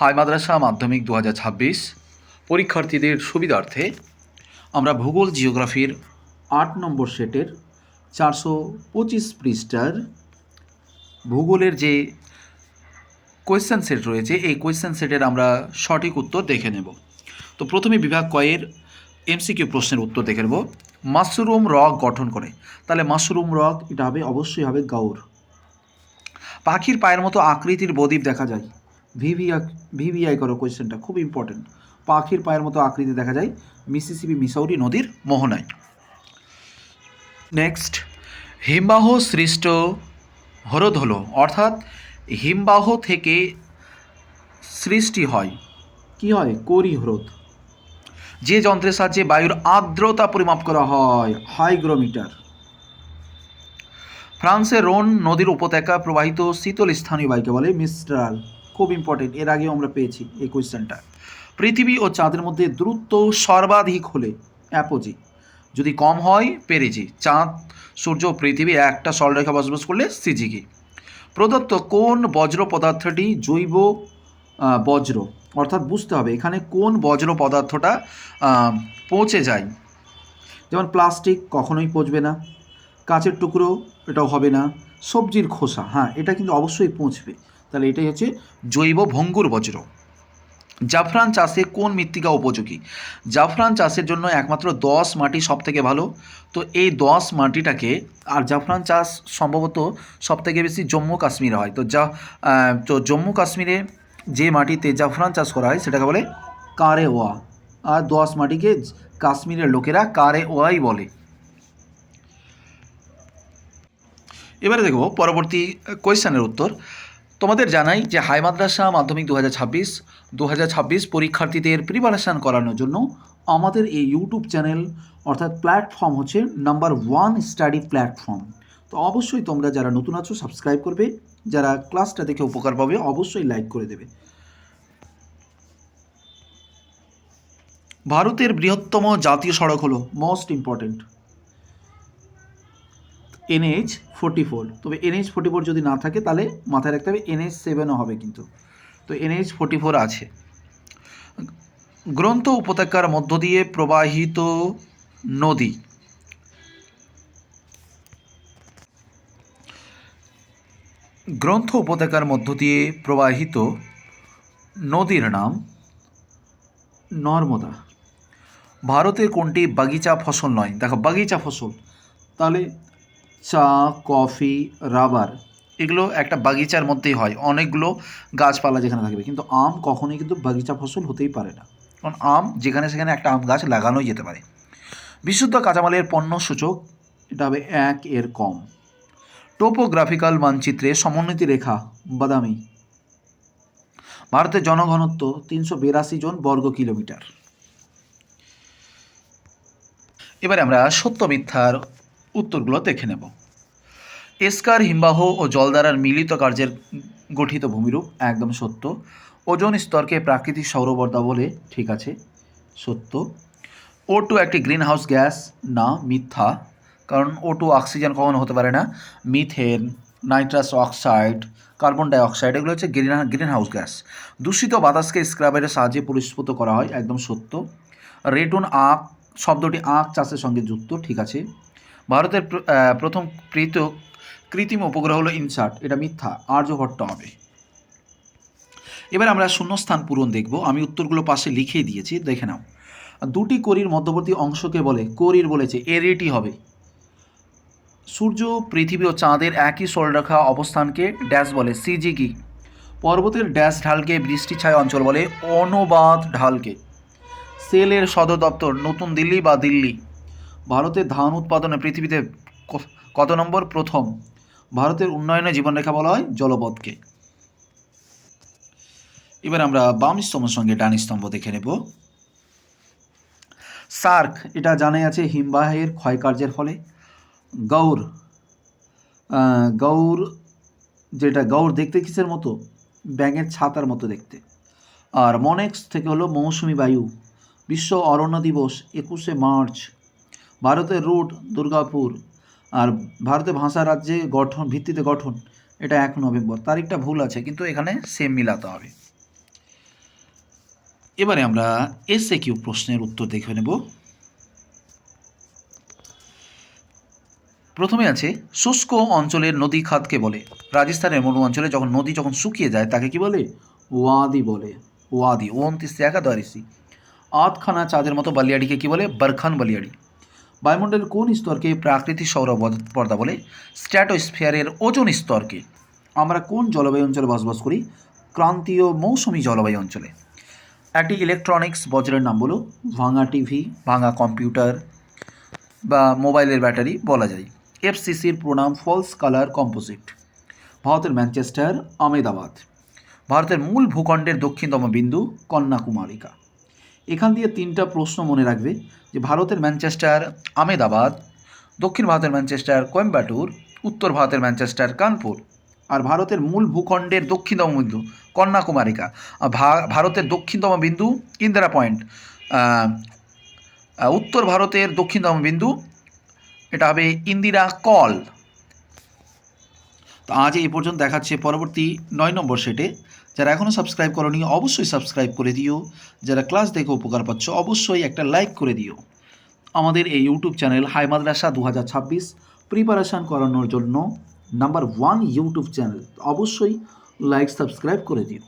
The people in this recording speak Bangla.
হাই মাদ্রাসা মাধ্যমিক দু হাজার ছাব্বিশ, পরীক্ষার্থীদের সুবিধার্থে আমরা ভূগোল জিওগ্রাফির আট নম্বর সেটের চারশো পঁচিশ পৃষ্ঠার ভূগোলের যে কোয়েশ্চেন সেট রয়েছে, এই কোয়েশ্চেন সেটের আমরা সঠিক উত্তর দেখে নেব। তো প্রথমে বিভাগ কয়ের এমসিকিউ প্রশ্নের উত্তর দেখে নেব। মাশরুম রক গঠন করে। তাহলে মাশরুম রক এটা হবে, অবশ্যই হবে গাউর। পাখির পায়ের মতো আকৃতির বদ্বীপ দেখা যায়। ভিভিআই ভিভিআই করো কোয়েশ্চেনটা খুব ইম্পর্টেন্ট পাখির পায়ের মতো আকৃতি দেখা যায়। মিসিসিপি মিসৌরি নদীর মোহনায়। নেক্সট হিমবাহ সৃষ্ট হরদ হলো অর্থাৎ হিমবাহ থেকে সৃষ্টি হয়। কি হয়? করি হ্রদ। যে যন্ত্রের সাহায্যে বায়ুর আর্দ্রতা পরিমাপ করা হয়। হাইগ্রোমিটার। ফ্রান্সের রোন নদীর উপত্যকা প্রবাহিত শীতল স্থানীয় বায়ুকে বলে মিস্ট্রাল। খুব ইম্পর্টেন্ট এর আগেও আমরা পেয়েছি এই কোয়েশ্চেনটা পৃথিবী ও চাঁদের মধ্যে দ্রুত সর্বাধিক হলে অ্যাপোজি যদি কম হয় পেরেজি চাঁদ, সূর্য, পৃথিবী একটা সরলরেখা বসবাস করলে সিজিকি প্রদত্ত কোন বজ্র পদার্থটি জৈব বজ্র? অর্থাৎ বুঝতে হবে, এখানে কোন বজ্র পদার্থটা পৌঁছে যায়? যেমন প্লাস্টিক কখনোই পচবে না। কাঁচের টুকরো, এটাও হবে না। সবজির খোসা হ্যাঁ এটা কিন্তু অবশ্যই পৌঁছবে তাহলে এটাই হচ্ছে জৈব ভঙ্গুর বজ্র। জাফরান চাষে কোন মৃত্তিকা উপযোগী? জাফরান চাষের জন্য একমাত্র দশ মাটি সব থেকে ভালো। তো এই দশ মাটিটাকে, আর জাফরান চাষ সম্ভবত সব থেকে বেশি জম্মু কাশ্মীরে হয়। তো যা তো জম্মু কাশ্মীরে যে মাটিতে জাফরান চাষ করা হয় সেটাকে বলে কারে ওয়া আর দোয়াশ মাটিকে কাশ্মীরের লোকেরা কারে ওয়াই বলে। এবারে দেখব পরবর্তী কোয়েশ্চেনের উত্তর। তোমাদের জানাই যে হাই মাদ্রাসা মাধ্যমিক দু হাজার ছাব্বিশ দু হাজার ছাব্বিশ পরীক্ষার্থীদের প্রিপারেশান করানোর জন্য আমাদের এই ইউটিউব চ্যানেল অর্থাৎ প্ল্যাটফর্ম হচ্ছে নাম্বার ওয়ান স্টাডি প্ল্যাটফর্ম তো অবশ্যই তোমরা যারা নতুন আছো সাবস্ক্রাইব করবে। যারা ক্লাসটা দেখে উপকার পাবে, অবশ্যই লাইক করে দেবে। ভারতের বৃহত্তম জাতীয় সড়ক হলো most important NH forty four তবে এনএইচ ফোর্টি ফোর যদি না থাকে, তাহলে মাথায় রাখতে হবে এনএইচ সেভেনও হবে কিন্তু। তো এনএইচ ফোর্টি ফোর আছে। গ্রন্থ উপত্যকার মধ্য দিয়ে প্রবাহিত নদী। গ্রন্থ উপত্যকার মধ্য দিয়ে প্রবাহিত নদীর নাম নর্মদা। ভারতের কোনটি বাগিচা ফসল নয়? দেখো, বাগিচা ফসল। তাহলে চা, কফি, রাবার, এগুলো একটা বাগিচার মধ্যেই হয়। অনেকগুলো গাছপালা যেখানে থাকবে। কিন্তু আম কখনোই কিন্তু বাগিচা ফসল হতেই পারে না। কারণ আম যেখানে সেখানে একটা আম গাছ লাগানোই যেতে পারে। বিশুদ্ধ কাঁচামালের পণ্য সূচক এটা হবে এক এর কম। টোপোগ্রাফিক্যাল মানচিত্রে সমোন্নতি রেখা, বাদামি। ভারতের জনঘনত্ব তিনশো বিরাশি জন বর্গ কিলোমিটার। এবারে আমরা সত্য মিথ্যার উত্তরগুলো দেখে নেব। এসকার, হিমবাহ ও জলধারার মিলিত কার্যের গঠিত ভূমিরূপ একদম সত্য। ওজোন স্তরকে প্রাকৃতিক সৌরবর্ধা বলে, ঠিক আছে, সত্য। ও টু একটি গ্রিন হাউস গ্যাস, না, মিথ্যা, কারণ ও টু অক্সিজেন কখনো হতে পারে না। Methane, nitrous oxide, carbon dioxide, এগুলো হচ্ছে গ্রিন গ্রিন হাউস গ্যাস। দূষিত বাতাসকে স্ক্রাবের সাহায্যে পরিস্ফুত করা হয়, একদম সত্য। রেটুন আখ, শব্দটি আখ চাষের সঙ্গে যুক্ত, ঠিক আছে। ভারতের প্রথম কৃত, কৃত্রিম উপগ্রহ হলো ইনসার্ট। এটা মিথ্যা আর্যভট্ট হবে। এবার আমরা শূন্যস্থান পূরণ দেখব। আমি উত্তরগুলো পাশে লিখেই দিয়েছি, দেখে নাও। দুটি করির মধ্যবর্তী অংশকে বলে করির বলেছে, এরিটি হবে। সূর্য, পৃথিবী ও চাঁদের একই সরলরেখা অবস্থানকে ড্যাশ বলে, সিজি কি? পর্বতের ড্যাশ ঢালকে, বৃষ্টি ছায় অঞ্চল বলে, অনুবাদ ঢালকে। সেলের সদর দপ্তর নতুন দিল্লি বা দিল্লি? ভারতের ধান উৎপাদনে পৃথিবীতে কত নম্বর? প্রথম। ভারতের উন্নয়নে জীবনরেখা বলা হয় জলপথকে। এবার আমরা বাম স্তম্ভের সঙ্গে ডান স্তম্ভ দেখে নেব। সার্ক, এটা জানাই আছে হিমবাহের ক্ষয়কার্যের ফলে। গৌর গৌর যেটা, গৌর দেখতে কিসের মতো? ব্যাঙের ছাতার মতো দেখতে। আর মনেক্স থেকে হলো মৌসুমি বায়ু। বিশ্ব অরণ্য দিবস, একুশে মার্চ। ভারতের রুট, দুর্গাপুর আর ভারতের ভাষা রাজ্যে গঠন, ভিত্তিতে গঠন, এটা এক নভেম্বর। তারিখটা ভুল আছে, কিন্তু এখানে সেম মিলাতে হবে। এবারে আমরা এসে কিউ প্রশ্নের উত্তর দেখে নেব। প্রথমে আছে, শুষ্ক অঞ্চলের নদী খাতকে বলে। রাজস্থানের মরু অঞ্চলে যখন নদী যখন শুকিয়ে যায়, তাকে কি বলে? ওয়াদি বলে। ওয়াদি ওন্তিস একাদারিসি আধখানা চাঁদের মতো বালিয়াড়িকে কি বলে? বারখান বালিয়াড়ি। বায়ুমণ্ডলের কোন স্তরকে প্রাকৃতিক সৌর পর্দা বলে? স্ট্র্যাটোস্ফিয়ারের ওজন স্তরকে। আমরা কোন জলবায়ু অঞ্চলে বসবাস করি? ক্রান্তীয় মৌসুমী জলবায়ু অঞ্চলে। একটি ইলেকট্রনিক্স বজ্রের নাম বলো। ভাঙা টিভি, ভাঙা কম্পিউটার বা মোবাইলের ব্যাটারি বলা যায়। এফসিসির প্রণাম ফলস কালার কম্পোজিট ভারতের ম্যানচেস্টার আমেদাবাদ ভারতের মূল ভূখণ্ডের দক্ষিণতম বিন্দু কন্যাকুমারিকা এখান দিয়ে তিনটা প্রশ্ন মনে রাখবে যে ভারতের ম্যানচেস্টার আমেদাবাদ, দক্ষিণ ভারতের ম্যানচেস্টার কোয়েম্বাটুর, উত্তর ভারতের ম্যানচেস্টার কানপুর আর ভারতের মূল ভূখণ্ডের দক্ষিণতম বিন্দু কন্যাকুমারিকা। ভারতের দক্ষিণতম বিন্দু ইন্দিরা পয়েন্ট। উত্তর ভারতের দক্ষিণতম বিন্দু, এটা হবে ইন্দিরা কল। তো আজ এই পর্যন্ত দেখাচ্ছে পরবর্তী নয় নম্বর সেটে। যারা এখনও সাবস্ক্রাইব করনি, অবশ্যই সাবস্ক্রাইব করে দিও। যারা ক্লাস দেখে উপকার পাচ্ছ, অবশ্যই একটা লাইক করে দিও। আমাদের এই ইউটিউব চ্যানেল হাই মাদ্রাসা দু হাজার ছাব্বিশ প্রিপারেশান করানোর জন্য নাম্বার ওয়ান ইউটিউব চ্যানেল অবশ্যই লাইক সাবস্ক্রাইব করে দিও।